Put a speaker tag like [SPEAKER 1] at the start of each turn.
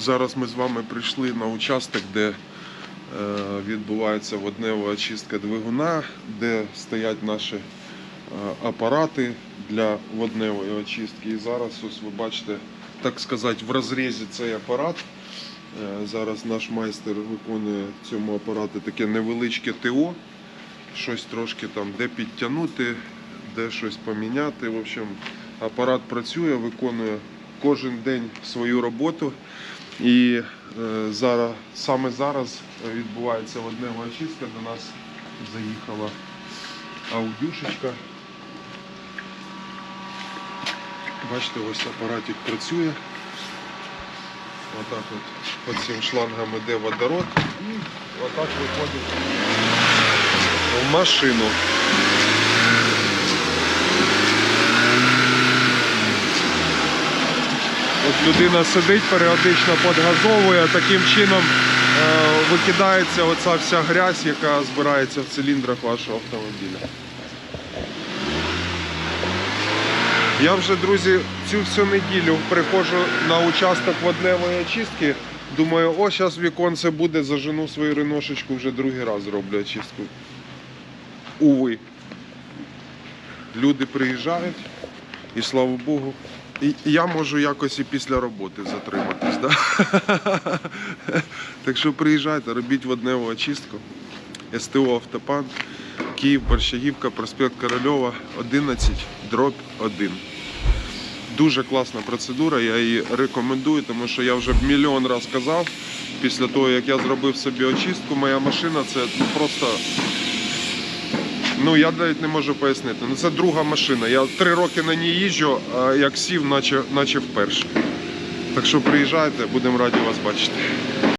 [SPEAKER 1] Зараз ми з вами прийшли на участок, де е, відбувається воднева очистка двигуна, де стоять наші е, апарати для водневої очистки. І зараз ось ви бачите, так сказати, в розрізі цей апарат. Е, Зараз наш майстер виконує цьому апараті таке невеличке ТО, щось трошки там, де підтягнути, де щось поміняти. В общем, апарат працює, виконує кожен день свою роботу. І е, зараз, саме зараз відбувається воднева очистка. До нас заїхала аудюшечка. Бачите, ось апаратик працює. Отак от по цим шлангам іде водород і отак виходить в машину. От людина сидить, періодично подгазовує, таким чином е, викидається оця вся грязь, яка збирається в циліндрах вашого автомобіля. Я вже, друзі, цю всю неділю приходжу на участок водневої очистки. Думаю, о, зараз віконце буде, зажену свою реношечку, вже другий раз роблю очистку. Уви. Люди приїжджають, і слава Богу. І я можу якось і після роботи затриматись. Да? так що приїжджайте, робіть водневу очистку. СТО Автопан, Київ, Борщагівка, проспект Корольова, 11, дроб 1. Дуже класна процедура, я її рекомендую, тому що я вже мільйон раз казав, після того, як я зробив собі очистку, моя машина це ну, просто. Ну, я навіть не можу пояснити. Ну, це друга машина. Я три роки на ній їжджу, а як сів, наче, наче вперше. Так що приїжджайте, будемо раді вас бачити.